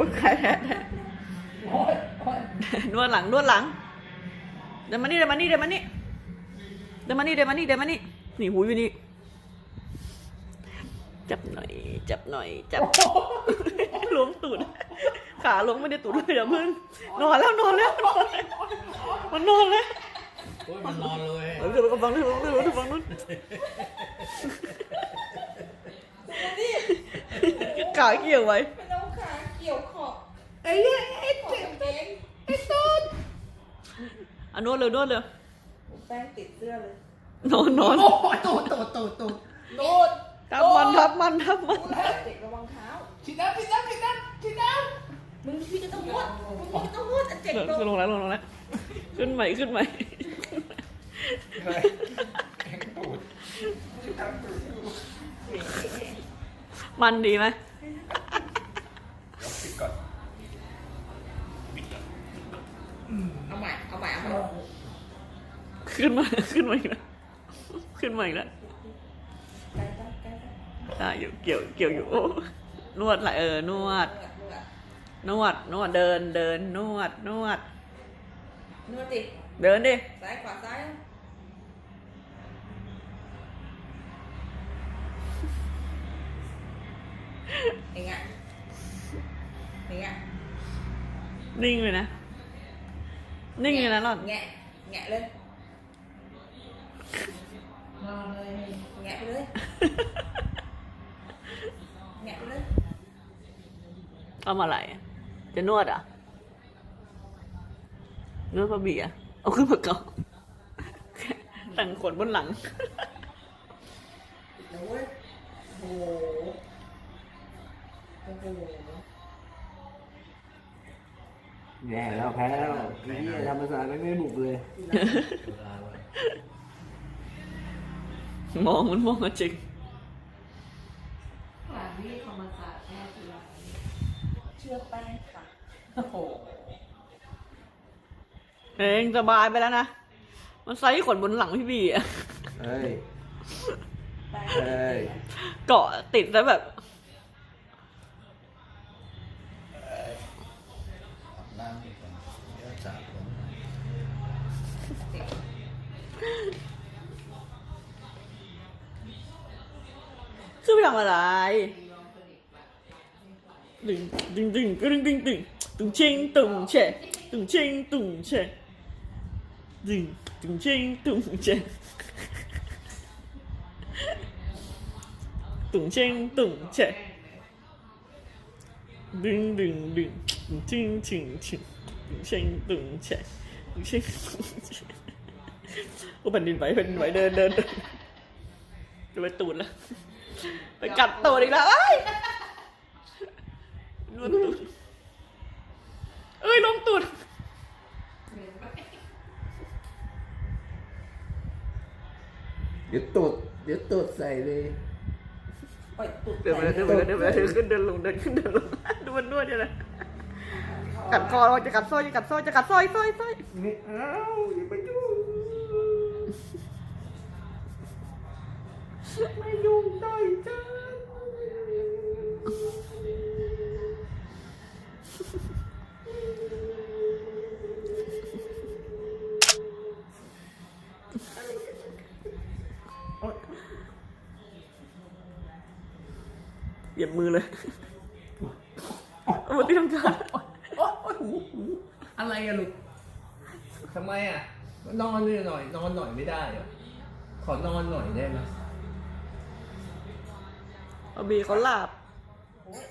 อ้ยใครแท้นวดหลังนวดหลัง เดินมานี่เดินมานี่เดินมานี่เดินมานี่เดินมานี่เดินมานี่นี่หูอยู่นี่จับหน่อย จับหน่อย จับล้วงตูดขาล้วงไม่ได้ตูดเลยอย่าพึ่งนอนแล้วนอนแล้วนอนแล้วมันนอนแล้วโอ้ยมันนอนเลยเดี๋ยวฟังนู่นฟังนู่นฟังนู่นขาเกี่ยวไว้ ไอ้เนี่ยไอ้ขอบกางเกงไอ้ต้นอะนวดเลยนวดเลยแป้งติดเสื้อเลยนอนนอนโอ้ยตูดตูดตูดตูดโดดทับมันทับมันทับมันเด็กระวังเท้าชิดน้ำชิดน้ำชิดน้ำชิดน้มึงพี่จะต้องนวดมึงพี่จะต้องนวดอะเจ็บเออตรงขึ้นลงแล้วลงแล้วขึ้นใหม่ขึ้นใหม่ำแข็งตูดชิดน้ำตูดมันดีไหม ปิดก่อน เอาให ม่เอาใหม่เอาใหม่ขึ้นมาขึ้นมาอีกแล้วขึ้นมาอีกแล้วใกล้ๆใกล้อะอยู่เกี่ยวเกี่ยวอยู่โอ้นวดไหละเออนวดๆนวด นวดนวดเดินเดินนวดนวด นวดดิเดินดิซ้ายขวาซ้ายเองอะเองอะนิ่งเลยนะ นิ่งเลยนะหล่อนแงะแงะเลยนอนเลยแงะไปเลยแงะไปเลยเอามาอะไรอะจะนวดอะนวดพระเบียร์เอาขึ้นมาก่อนแต่งขนบนหลังเดี๋ยวเว้ยโอ้โหโอ้โห แย่แล้วแพ้แล้วนี่ธรรมศาสตร์ไม่ไม่บุกเลยเวลาไว้มองมันมองอะจริงค่ะที่ธรรมศาสตร์แม่จุฬาเชื่อแป้งค่ะ โอ้โหเองสบายไปแล้วนะ มันไซส์ขนบนหลังพี่บีอะเฮ้ยแป้งเฮ้ย เกาะติดแล้วแบบอาบ น้ำอีกก่อนคือไปทำอะไร ดึงดึงดึงกดึงดึงดึงตึงเชิงตึงเฉะตึงเชิงตึงเฉะดึงตึงเชิงตึงเฉะตึงเชิงตึงเฉะดึงดึงดึงชิงชิงชิง ตึงชิงตึงเชงตึงเฉะโอ้แผ่นดินไหวแผ่นดินไหวเดินเดินเดินจะไปตูดแล้ว ไปกัดตูดอีกแล้วเอ้ยนวดตูดเอ้ยลงตูดเดี๋ยวตดเดี๋ยวตดใส่เลยปล่อยตุดเดินไปเดินไปเดินไปเดินขึ้นเดินลงเดินขึ้นเดินลงดูมันนวดอยู่เลย กัดคอจะกัดสร้อยจะกัดสร้อยจะกัดสร้อยสร้อยสร้อยไม่เอาอย่าไปยุ่งไม่ยุ่งได้จ้าเหยียบมือเลยเอามาตีลังกาโอ้ย หูหูอะไรอะลูกทำไมอะนอนเลยหน่อย นอนหน่อยไม่ได้เหรอขอนอนหน่อยได้ไหม เอาบีเขาหลับ โอ้ย